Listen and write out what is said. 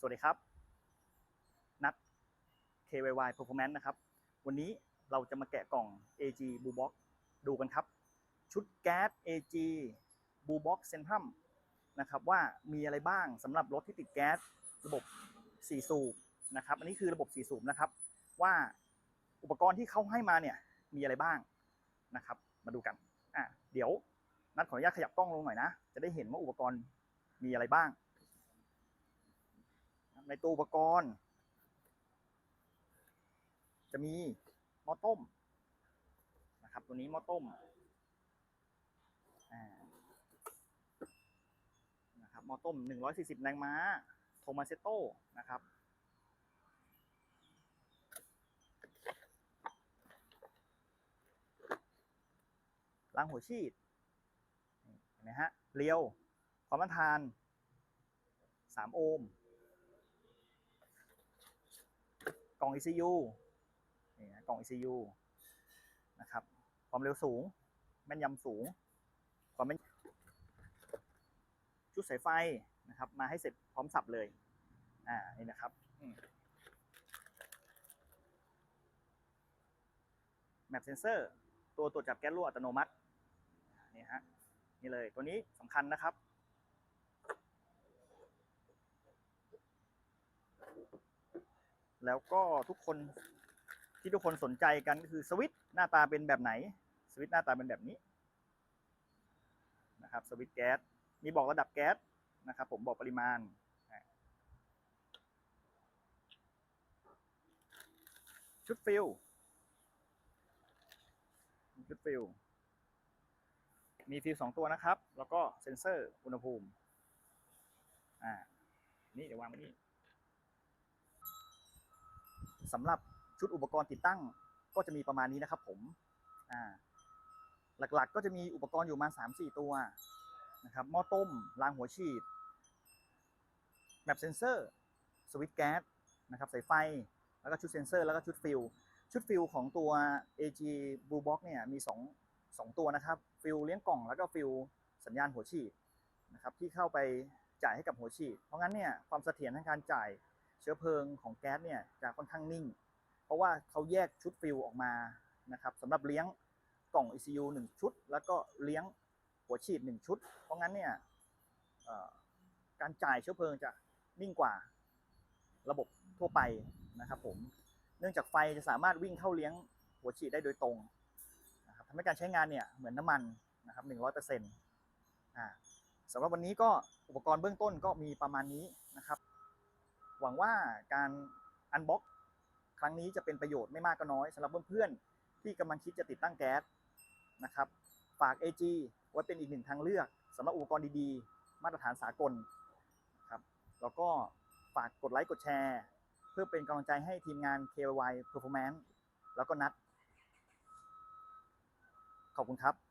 สวัสดีครับ นัด KYY Performance นะครับ วันนี้เราจะมาแกะกล่อง AG Blue Box ดูกันครับ ชุดแก๊ส AG Blue Box Centrum นะครับว่ามีอะไรบ้างสำหรับรถที่ติดแก๊สระบบ 4 สูบนะครับ อันนี้คือระบบ 4 สูบนะครับ ว่าอุปกรณ์ที่เขาให้มาเนี่ยมีอะไรบ้างนะครับ มาดูกันอะเดี๋ยวนัดขออนุญาตขยับกล้องลงหน่อยนะ จะได้เห็นว่าอุปกรณ์มีอะไรบ้าง ในตู้อุปกรณ์ จะมีหม้อต้มนะครับ ตัวนี้หม้อต้มนะครับหม้อต้ม 140 แรงม้า โทมาเซโต้นะครับล้างหัวฉีดเห็นไหมฮะ เรียว ความต้านทาน 3 โอห์ม ก ล่อง ECU นี่นะกล่อง ECU นะครับ ความเร็วสูง แม่นยำสูง ความแม่นชุดสายไฟนะครับ มาให้เสร็จพร้อมสับเลย อ่า นี่นะครับแมปเซนเซอร์ ตัวตรวจจับแก๊สรั่วอัตโนมัติ นี่ฮะ นี่เลย ตัวนี้สำคัญนะครับ แล้วก็ทุกคนที่ทุกคนสนใจกันก็คือสวิตหน้าตาเป็นแบบไหน สวิตหน้าตาเป็นแบบนี้นะครับสวิตแก๊สมีบอกระดับแก๊สนะครับ ผมบอกปริมาณชุดฟิลชุดฟิลมีฟิลสองตัวนะครับ แล้วก็เซ็นเซอร์อุณหภูมิ อ่า นี่เดี๋ยววางไว้นี่ สำหรับชุดอุปกรณ์ติดตั้งก็จะมีประมาณนี้นะครับ ผมอ่าหลักๆ ก็จะมีอุปกรณ์อยู่มา3-4 ตัวนะครับหม้อต้มรางหัวฉีดแมปเซนเซอร์สวิตช์แก๊สนะครับสายไฟ แล้วก็ชุดเซนเซอร์ แล้วก็ชุดฟิลชุดฟิลของตัว AG Blue Box เนี่ยมี2 2ตัวนะครับ ฟิลเลี้ยงกล่องแล้วก็ฟิลสัญญาณหัวฉีดนะครับที่เข้าไปจ่ายให้กับหัวฉีด เพราะงั้นเนี่ยความเสถียรทางการจ่าย เชื้อเพลิงของแก๊สเนี่ยจะค่อนข้างนิ่ง เพราะว่าเขาแยกชุดฟิลออกมานะครับสำหรับเลี้ยงกล่อง ECU 1 ชุด แล้วก็เลี้ยงหัวฉีด 1 ชุด เพราะงั้นเนี่ยการจ่ายเชื้อเพลิงจะนิ่งกว่าระบบทั่วไปนะครับผมเนื่องจากไฟจะสามารถวิ่งเข้าเลี้ยงหัวฉีดได้โดยตรงนะครับทำให้การใช้งานเนี่ยเหมือนน้ำมันนะครับ100%อ่าสำหรับวันนี้ก็อุปกรณ์เบื้องต้นก็มีประมาณนี้นะครับ หวังว่าการอันบ็อกครั้งนี้จะเป็นประโยชน์ไม่มากก็น้อยสำหรับเพื่อนๆที่กำลังคิดจะติดตั้งแก๊สนะครับฝาก AG ไว้เป็นอีกหนึ่งทางเลือกสำหรับอุปกรณ์ดีๆ มาตรฐานสากลครับแล้วก็ฝากกดไลค์กดแชร์ เพื่อเป็นกำลังใจให้ทีมงาน KY Performance แล้วก็นัด ขอบคุณครับ